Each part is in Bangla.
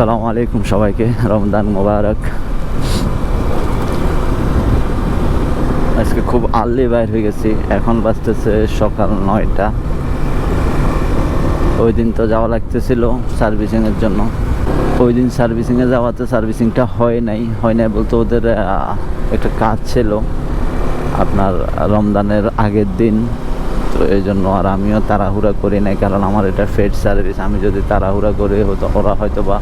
আসসালামু আলাইকুম সবাইকে। রমজান মোবারক। আজকে খুব আর্লি বাইর হয়ে গেছি। এখন বাজতেছে সকাল নয়টা। ওই দিন তো যাওয়া লাগতেছিল সার্ভিসিংয়ের জন্য। ওই দিন সার্ভিসিংয়ে যাওয়াতে সার্ভিসিংটা হয় নাই। হয় নাই বলতে ওদের একটা কাজ ছিল আপনার রমজানের আগের দিন। তো এই জন্য আর আমিও তাড়াহুড়া করি নাই, কারণ আমার এটা ফেড সার্ভিস। আমি যদি তাড়াহুড়া করি হতো ওরা হয়তো বা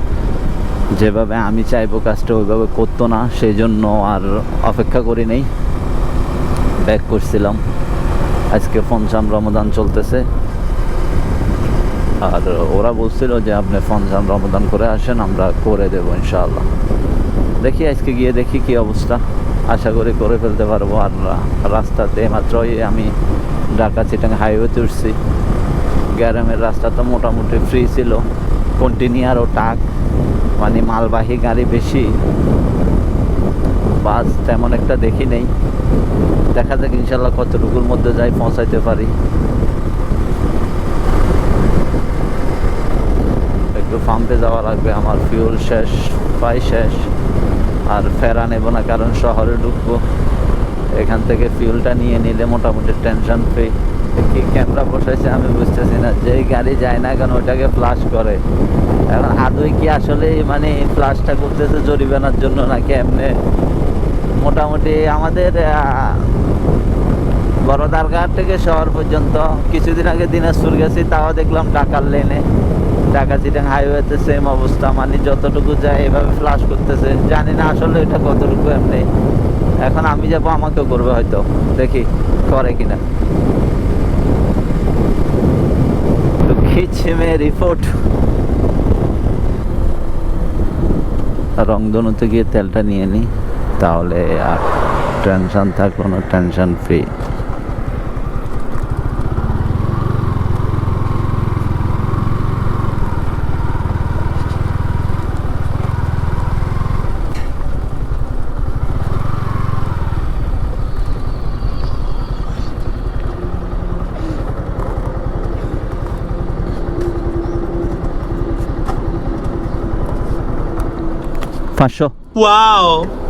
যেভাবে আমি চাইব কাজটা ওইভাবে করতো না সেই জন্য আর অপেক্ষা করি নেই। ব্যাক করছিলাম। আজকে পঞ্চাম রমদান চলতেছে। আর ওরা বলছিল যে, আপনি পঞ্চাম রমদান করে আসেন, আমরা করে দেবো ইনশাআল্লাহ। দেখি আজকে গিয়ে দেখি কি অবস্থা। আশা করি করে ফেলতে পারব। আর রাস্তাতে মাত্রই আমি ঢাকা চিটাং হাইওয়েতে উঠছি। গ্যারামের রাস্তা তো মোটামুটি ফ্রি ছিল। কন্টিনিউ আরও টাক মানে মালবাহী গাড়ি বেশি। বাস তেমন একটা দেখি নেই। দেখা যাক ইনশাল্লাহ কতটুকুর মধ্যে যাই পৌঁছাইতে পারি। একটু পাম্পে যাওয়া লাগবে, আমার ফিউল শেষ প্রায় শেষ, আর ফেরা নেব না, কারণ শহরে ঢুকবো। এখান থেকে ফিউলটা নিয়ে নিলে মোটামুটি টেনশন ফ্রি কি ক্যামেরা বসাইছে আমি বুঝতেছি না। যে গাড়ি যায় না কেন ওটাকে ফ্লাশ করে। এখন আদৌ কি আসলে মানে ফ্লাশটা করতেছে জরিমানার জন্য নাকি এমনি? মোটামুটি আমাদের আহ, বড় দারঘাট থেকে শহর পর্যন্ত কিছুদিন আগে দিনাজপুর গেছি তাও দেখলাম ঢাকার লেনে ঢাকা চিটাং হাইওয়েতে সেম অবস্থা মানে যতটুকু যায় এভাবে ফ্লাশ করতেছে। জানি না আসলে এটা কতটুকু এমনি। এখন আমি যাব আমাকেও করবে হয়তো। দেখি করে কিনা তো খিচমে রিপোর্ট রংধনুতে গিয়ে তেলটা নিয়ে নিই তাহলে আর টেনশন থাকল না টেনশন ফ্রি পাঁচশো Wow!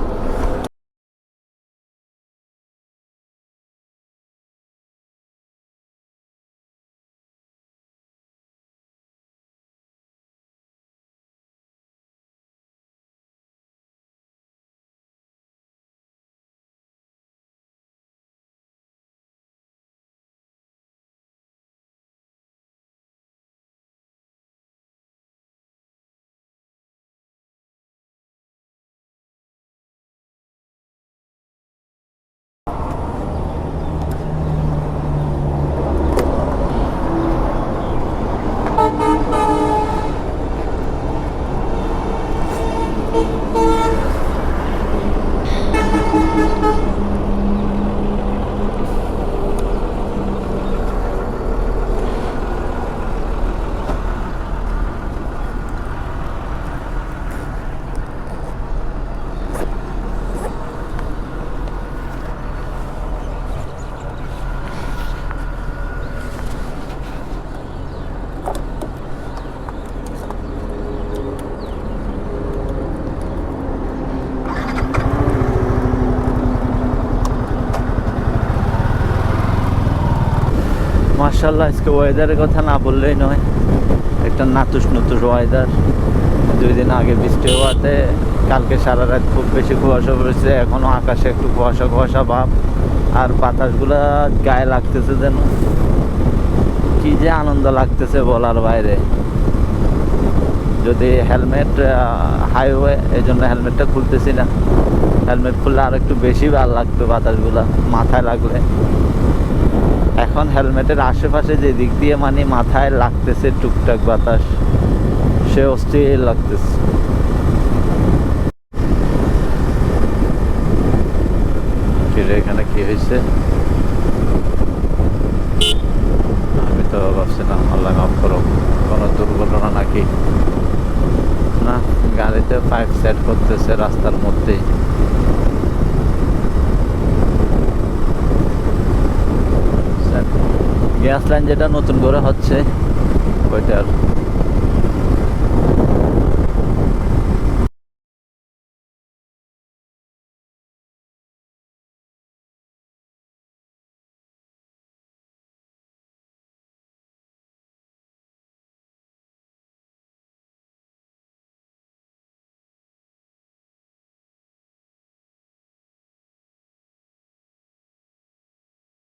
মার্শাল্লাহ আজকে ওয়েদারের কথা না বললেই নয়। একটা নাতুস নতুস ওয়েদার দুই দিন আগে বৃষ্টি হওয়াতে কালকে সারা রাত খুব বেশি কুয়াশা পড়েছে এখনও আকাশে একটু কুয়াশা কুয়াশা ভাব। আর বাতাসগুলা গায়ে লাগতেছে যেন। কি যে আনন্দ লাগতেছে বলার বাইরে। যদি হেলমেট হাইওয়ে এই জন্য হেলমেটটা খুলতেছি না। হেলমেট খুললে আর একটু বেশি ভালো লাগতো বাতাসগুলা মাথায় লাগলে। এখন হেলমেটের আশেপাশে যে দিক দিয়ে মানে মাথায় লাগতেছে টুকটাক বাতাস, সে অস্থির লাগতেছে। এখানে কি হয়েছে? আমি তো ভাবছিলাম, আল্লাহ মাফ করো কোনো দুর্ঘটনা নাকি? না, গাড়িতে পাইপ সেট করতেছে রাস্তার মধ্যেই। গ্যাস লাইন যেটা নতুন করে হচ্ছে ওইটার